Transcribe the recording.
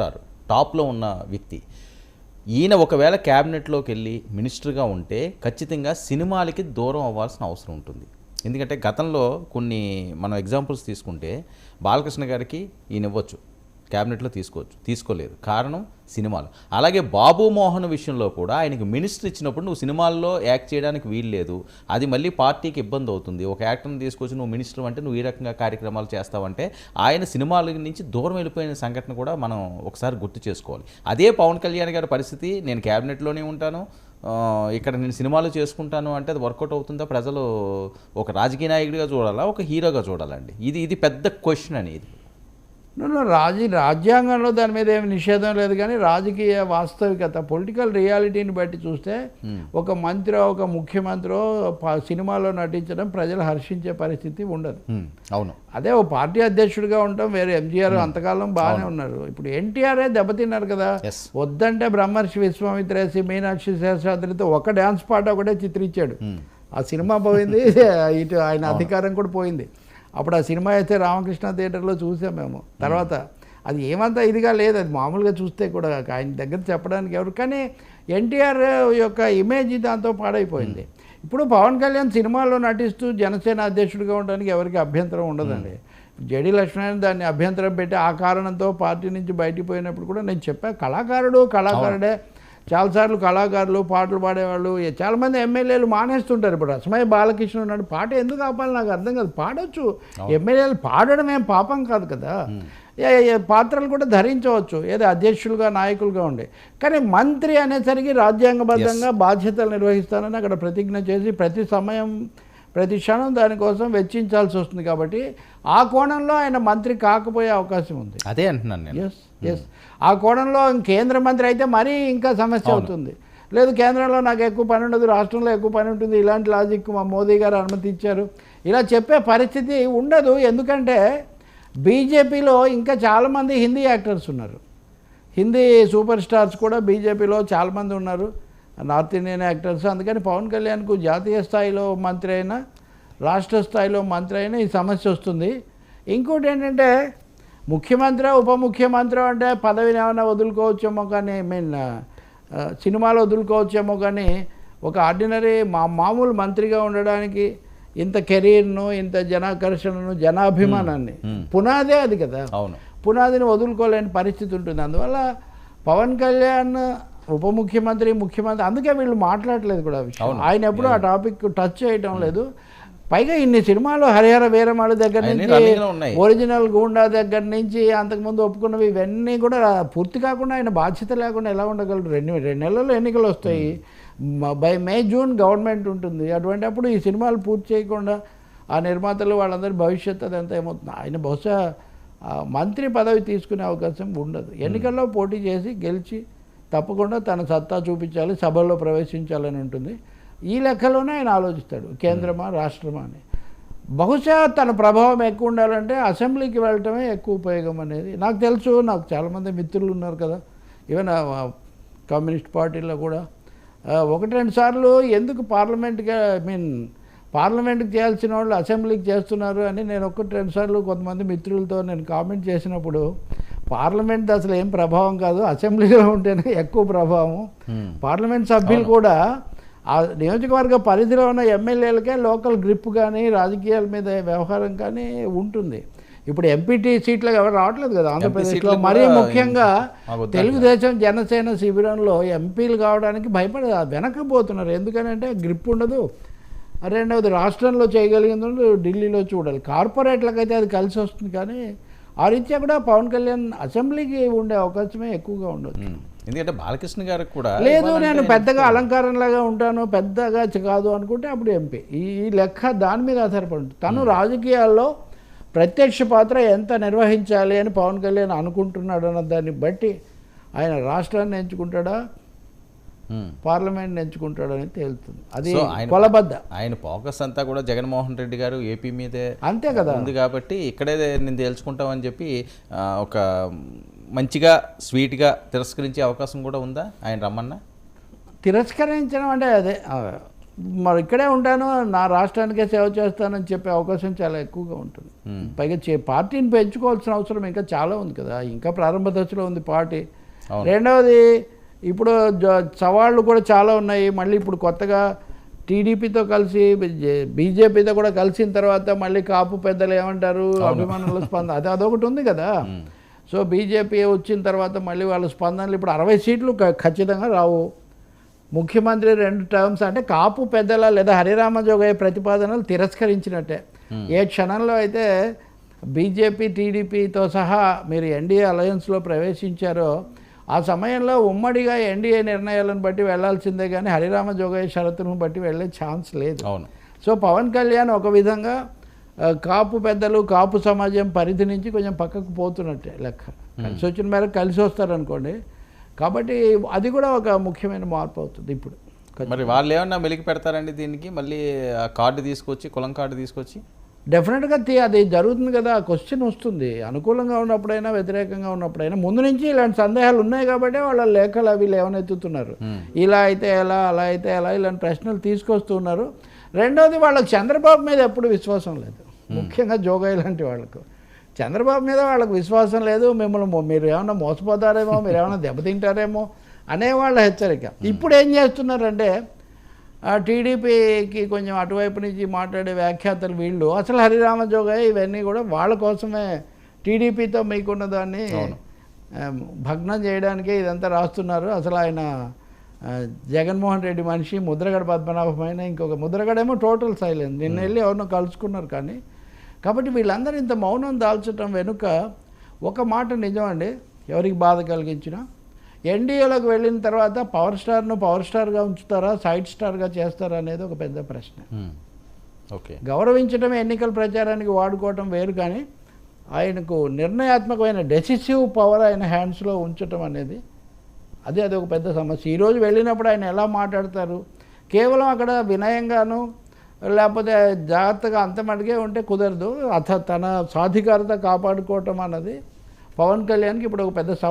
Star టాప్లో ఉన్న వ్యక్తి. ఈయన ఒకవేళ క్యాబినెట్లోకి వెళ్ళి మినిస్టర్గా ఉంటే ఖచ్చితంగా సినిమాలకి దూరం అవ్వాల్సిన అవసరం ఉంటుంది. ఎందుకంటే గతంలో కొన్ని మనం ఎగ్జాంపుల్స్ తీసుకుంటే బాలకృష్ణ గారికి ఈయన ఇవ్వచ్చు. క్యాబినెట్లో తీసుకోవచ్చు తీసుకోలేదు. కారణం సినిమాలు. అలాగే బాబు మోహన్ విషయంలో కూడా ఆయనకి మినిస్టర్ ఇచ్చినప్పుడు నువ్వు సినిమాల్లో యాక్ట్ చేయడానికి వీలు లేదు. అది మళ్ళీ పార్టీకి ఇబ్బంది అవుతుంది. ఒక యాక్టర్ని తీసుకొచ్చి నువ్వు మినిస్టర్ అంటే నువ్వు ఈ రకంగా కార్యక్రమాలు చేస్తావంటే ఆయన సినిమాల నుంచి దూరం వెళ్ళిపోయిన సంఘటన కూడా మనం ఒకసారి గుర్తు చేసుకోవాలి. అదే పవన్ కళ్యాణ్ గారి పరిస్థితి నేను క్యాబినెట్లోనే ఉంటాను. ఇక్కడ నేను సినిమాలు చేసుకుంటాను అంటే అది వర్కౌట్ అవుతుందా? ప్రజలు ఒక రాజకీయ నాయకుడిగా చూడాలా? ఒక హీరోగా చూడాలండి. ఇది ఇది పెద్ద క్వశ్చన్ అనేది. రాజీ రాజ్యాంగంలో దాని మీద ఏమి నిషేధం లేదు కానీ రాజకీయ వాస్తవికత పొలిటికల్ రియాలిటీని బట్టి చూస్తే ఒక మంత్రి ఒక ముఖ్యమంత్రి సినిమాలో నటించడం ప్రజలు హర్షించే పరిస్థితి ఉండదు. హ్మ్, అవును. అదే ఓ పార్టీ అధ్యక్షుడిగా ఉంటాం వేరే ఎంజీఆర్ అంతకాలం బాగానే ఉన్నారు. ఇప్పుడు ఎన్టీఆర్ఏ దెబ్బతిన్నారు కదా. వద్దంటే బ్రహ్మర్షి విశ్వామిత్రేసి మీనాక్షి శేషాద్రితో ఒక డ్యాన్స్ పాట ఒకటే చిత్రించాడు ఆ సినిమా పోయింది ఇటు ఆయన అధికారం కూడా పోయింది. అప్పుడు ఆ సినిమా అయితే రామకృష్ణ థియేటర్లో చూసాం మేము. తర్వాత అది ఏమంతా ఇదిగా లేదు. అది మామూలుగా చూస్తే కూడా ఆయన దగ్గర చెప్పడానికి ఎవరు. కానీ ఎన్టీఆర్ యొక్క ఇమేజ్ దాంతో పాడైపోయింది. ఇప్పుడు పవన్ కళ్యాణ్ సినిమాలో నటిస్తూ జనసేన అధ్యక్షుడిగా ఉండడానికి ఎవరికి అభ్యంతరం ఉండదండి. జేడీ లక్ష్మణ్ దాన్ని అభ్యంతరం పెట్టి ఆ కారణంతో పార్టీ నుంచి బయటికి పోయినప్పుడు కూడా నేను చెప్పా కళాకారుడు కళాకారుడే చాలాసార్లు కళాకారులు పాటలు పాడేవాళ్ళు చాలామంది ఎమ్మెల్యేలు మానేస్తుంటారు ఇప్పుడు. రసమయ్య బాలకృష్ణ ఉన్నాడు. పాట ఎందుకు ఆపాలి? నాకు అర్థం కాదు. పాడొచ్చు. ఎమ్మెల్యేలు పాడడం ఏం పాపం కాదు కదా. పాత్రలు కూడా ధరించవచ్చు. ఏదో అధ్యక్షులుగా నాయకులుగా ఉండే. కానీ మంత్రి అనేసరికి రాజ్యాంగబద్ధంగా బాధ్యతలు నిర్వహిస్తానని అక్కడ ప్రతిజ్ఞ చేసి ప్రతి సమయం ప్రతి క్షణం దానికోసం వెచ్చించాల్సి వస్తుంది కాబట్టి ఆ కోణంలో ఆయన మంత్రి కాకపోయే అవకాశం ఉంది. అదే అంటున్నాను నేను. ఎస్ ఎస్ ఆ కోణంలో కేంద్ర మంత్రి అయితే మరీ ఇంకా సమస్య అవుతుంది. లేదు కేంద్రంలో నాకు ఎక్కువ పని ఉండదు రాష్ట్రంలో ఎక్కువ పని ఉంటుంది ఇలాంటి లాజిక్ మా మోదీ గారు అనుమతి ఇచ్చారు. ఇలా చెప్పే పరిస్థితి ఉండదు ఎందుకంటే బీజేపీలో ఇంకా చాలామంది హిందీ యాక్టర్స్ ఉన్నారు. హిందీ సూపర్ స్టార్స్ కూడా బీజేపీలో చాలామంది ఉన్నారు. నార్త్ ఇండియన్ యాక్టర్స్ అందుకని పవన్ కళ్యాణ్కు జాతీయ స్థాయిలో మంత్రి అయినా రాష్ట్ర స్థాయిలో మంత్రి అయినా ఈ సమస్య వస్తుంది. ఇంకోటి ఏంటంటే ముఖ్యమంత్రి ఉప ముఖ్యమంత్రి అంటే పదవిని ఏమైనా వదులుకోవచ్చేమో కానీ ఐ మీన్ సినిమాలో వదులుకోవచ్చేమో కానీ ఒక ఆర్డినరీ మా మామూలు మంత్రిగా ఉండడానికి ఇంత కెరీర్ను ఇంత జనాకర్షణను జనాభిమానాన్ని పునాదే అది కదా. అవును. పునాదిని వదులుకోలేని పరిస్థితి ఉంటుంది. అందువల్ల పవన్ కళ్యాణ్ ఉప ముఖ్యమంత్రి ముఖ్యమంత్రి అందుకే వీళ్ళు మాట్లాడలేదు కూడా విషయం. ఆయన ఎప్పుడు ఆ టాపిక్ టచ్ చేయటం లేదు. పైగా ఇన్ని సినిమాలు హరిహర వీరమాడు దగ్గర నుంచి. ఒరిజినల్ గూండా దగ్గర నుంచి అంతకుముందు ఒప్పుకున్నవి ఇవన్నీ కూడా పూర్తి కాకుండా ఆయన బాధ్యత లేకుండా ఎలా ఉండగలరు? రెండు రెండు నెలల్లో ఎన్నికలు వస్తాయి. బై మే జూన్ గవర్నమెంట్ ఉంటుంది. అటువంటి అప్పుడు ఈ సినిమాలు పూర్తి చేయకుండా ఆ నిర్మాతలు వాళ్ళందరి భవిష్యత్తు అదంతా ఏమవుతుంది? ఆయన బహుశా మంత్రి పదవి తీసుకునే అవకాశం ఉండదు. ఎన్నికల్లో పోటీ చేసి గెలిచి తప్పకుండా తన సత్తా చూపించాలి సభల్లో ప్రవేశించాలని ఉంటుంది. ఈ లెక్కలోనే ఆయన ఆలోచిస్తాడు కేంద్రమా రాష్ట్రమా అని. బహుశా తన ప్రభావం ఎక్కువ ఉండాలంటే అసెంబ్లీకి వెళ్ళటమే ఎక్కువ ఉపయోగం అనేది. నాకు తెలుసు నాకు చాలామంది మిత్రులు ఉన్నారు కదా. ఈవెన్ కమ్యూనిస్ట్ పార్టీలో కూడా. ఒకటి రెండు సార్లు ఎందుకు పార్లమెంట్గా ఐ మీన్ పార్లమెంట్కి చేయాల్సిన వాళ్ళు అసెంబ్లీకి చేస్తున్నారు అని నేను ఒకటి రెండు సార్లు కొంతమంది మిత్రులతో నేను కామెంట్ చేసినప్పుడు పార్లమెంట్ అసలు ఏం ప్రభావం కాదు అసెంబ్లీలో ఉంటేనే ఎక్కువ ప్రభావం. హ్మ్. పార్లమెంట్ సభ్యులు కూడా ఆ నియోజకవర్గ పరిధిలో ఉన్న ఎమ్మెల్యేలకే లోకల్ గ్రిప్ కానీ రాజకీయాల మీద వ్యవహారం కానీ ఉంటుంది. ఇప్పుడు ఎంపీటీ సీట్లు ఎవరు రావట్లేదు కదా ఆంధ్రప్రదేశ్లో. మరీ ముఖ్యంగా. తెలుగుదేశం జనసేన శిబిరంలో ఎంపీలు కావడానికి భయపడ వెనకపోతున్నారు. ఎందుకనంటే గ్రిప్ ఉండదు. రెండవది రాష్ట్రంలో చేయగలిగింది ఢిల్లీలో చూడాలి. కార్పొరేట్లకైతే అది కలిసి వస్తుంది కానీ ఆ రీత్యా కూడా పవన్ కళ్యాణ్ అసెంబ్లీకి ఉండే అవకాశమే ఎక్కువగా ఉండదు. ఎందుకంటే బాలకృష్ణ గారికి కూడా లేదు నేను పెద్దగా అలంకారంలాగా ఉంటాను పెద్దగా కాదు అనుకుంటే అప్పుడు ఎంపీ. ఈ లెక్క దాని మీద ఆధారపడి. తను రాజకీయాల్లో ప్రత్యక్ష పాత్ర ఎంత నిర్వహించాలి అని పవన్ కళ్యాణ్ అనుకుంటున్నాడు అన్న దాన్ని బట్టి ఆయన రాష్ట్రాన్ని ఎంచుకుంటాడా. పార్లమెంట్ ఎంచుకుంటాడా అని తేలుతుంది. అది కొలబద్ద. ఆయన ఫోకస్ అంతా కూడా జగన్మోహన్ రెడ్డి గారు ఏపీ మీదే అంతే కదా. ఉంది కాబట్టి ఇక్కడే నేను తేల్చుకుంటామని చెప్పి ఒక మంచిగా స్వీట్గా తిరస్కరించే అవకాశం కూడా ఉందా? ఆయన రమ్మన్నా? తిరస్కరించడం అంటే అదే మరి ఇక్కడే ఉంటాను నా రాష్ట్రానికే సేవ చేస్తానని చెప్పే అవకాశం చాలా ఎక్కువగా ఉంటుంది. పైగా చే పార్టీని పెంచుకోవాల్సిన అవసరం ఇంకా చాలా ఉంది కదా ఇంకా ప్రారంభ దశలో ఉంది పార్టీ. రెండవది ఇప్పుడు సవాళ్ళు కూడా చాలా ఉన్నాయి. మళ్ళీ ఇప్పుడు కొత్తగా టీడీపీతో కలిసి బీజేపీతో కూడా కలిసిన తర్వాత మళ్ళీ కాపు పెద్దలు ఏమంటారు? అభిమానుల స్పందన అది అదొకటి ఉంది కదా. సో బీజేపీ వచ్చిన తర్వాత మళ్ళీ వాళ్ళ స్పందనలు ఇప్పుడు అరవై సీట్లు ఖచ్చితంగా రావు. ముఖ్యమంత్రి రెండు టర్మ్స్ అంటే కాపు పెద్దల లేదా హరిరామ జోగయ్య ప్రతిపాదనలు తిరస్కరించినట్టే. ఏ క్షణంలో అయితే బీజేపీ టీడీపీతో సహా మీరు ఎన్డీఏ అలయన్స్లో ప్రవేశించారో ఆ సమయంలో ఉమ్మడిగా ఎన్డీఏ నిర్ణయాలను బట్టి వెళ్ళాల్సిందే కానీ హరిరామ జోగయ్య షరతులను బట్టి వెళ్ళే ఛాన్స్ లేదు. అవును. సో పవన్ కళ్యాణ్ ఒక విధంగా కాపు పెద్దలు కాపు సమాజం పరిధి నుంచి కొంచెం పక్కకు పోతున్నట్టే లెక్క. కలిసి వచ్చిన మేరకు కలిసి వస్తారనుకోండి. కాబట్టి అది కూడా ఒక ముఖ్యమైన మార్పు అవుతుంది ఇప్పుడు. మరి వాళ్ళు ఏమన్నా మెలికి పెడతారండి దీనికి? మళ్ళీ కార్డు తీసుకొచ్చి కులం కార్డు తీసుకొచ్చి? డెఫినెట్గా తీ అది జరుగుతుంది కదా క్వశ్చన్ వస్తుంది. అనుకూలంగా ఉన్నప్పుడైనా వ్యతిరేకంగా ఉన్నప్పుడైనా ముందు నుంచి ఇలాంటి సందేహాలు ఉన్నాయి కాబట్టి వాళ్ళ లేఖలు అవి లేవనెత్తుతున్నారు. ఇలా అయితే ఎలా అలా అయితే ఎలా ఇలాంటి ప్రశ్నలు తీసుకొస్తున్నారు రెండవది వాళ్ళకి చంద్రబాబు మీద ఎప్పుడు విశ్వాసం లేదు. ముఖ్యంగా జోగయ్య లాంటి వాళ్ళకు. చంద్రబాబు మీద వాళ్ళకి విశ్వాసం లేదు మిమ్మల్ని మీరు ఏమైనా మోసపోతారేమో మీరు ఏమైనా దెబ్బతింటారేమో అనేవాళ్ళ హెచ్చరిక. ఇప్పుడు ఏం చేస్తున్నారంటే టీడీపీకి కొంచెం అటువైపు నుంచి మాట్లాడే వ్యాఖ్యాతలు వీళ్ళు. అసలు హరిరామ జోగయ్య ఇవన్నీ కూడా వాళ్ళ కోసమే టీడీపీతో మీకున్న దాన్ని భగ్నం చేయడానికే ఇదంతా రాస్తున్నారు. అసలు ఆయన జగన్మోహన్ రెడ్డి మనిషి ముద్రగడ పద్మనాభమైన ఇంకొక ముద్రగడేమో టోటల్ సైలెన్స్ నిన్న వెళ్ళి ఎవరినో కలుసుకున్నారు కానీ కాబట్టి వీళ్ళందరూ ఇంత మౌనం దాల్చడం వెనుక ఒక మాట నిజం అండి. ఎవరికి బాధ కలిగించినా ఎన్డీఏలోకి వెళ్ళిన తర్వాత పవర్ స్టార్ను పవర్ స్టార్గా ఉంచుతారా సైడ్ స్టార్గా చేస్తారా అనేది ఒక పెద్ద ప్రశ్న. ఓకే గౌరవించడం ఎన్నికల ప్రచారానికి వాడుకోవటం వేరు కానీ ఆయనకు నిర్ణయాత్మకమైన డెసిసివ్ పవర్ ఆయన హ్యాండ్స్లో ఉంచటం అనేది అది అది ఒక పెద్ద సమస్య. ఈరోజు వెళ్ళినప్పుడు ఆయన ఎలా మాట్లాడతారు? కేవలం అక్కడ వినయంగాను లేకపోతే జాగ్రత్తగా అంత మటుకే ఉంటే కుదరదు. అత తన సాధికారత కాపాడుకోవటం అన్నది పవన్ కళ్యాణ్కి ఇప్పుడు ఒక పెద్ద సవాల్.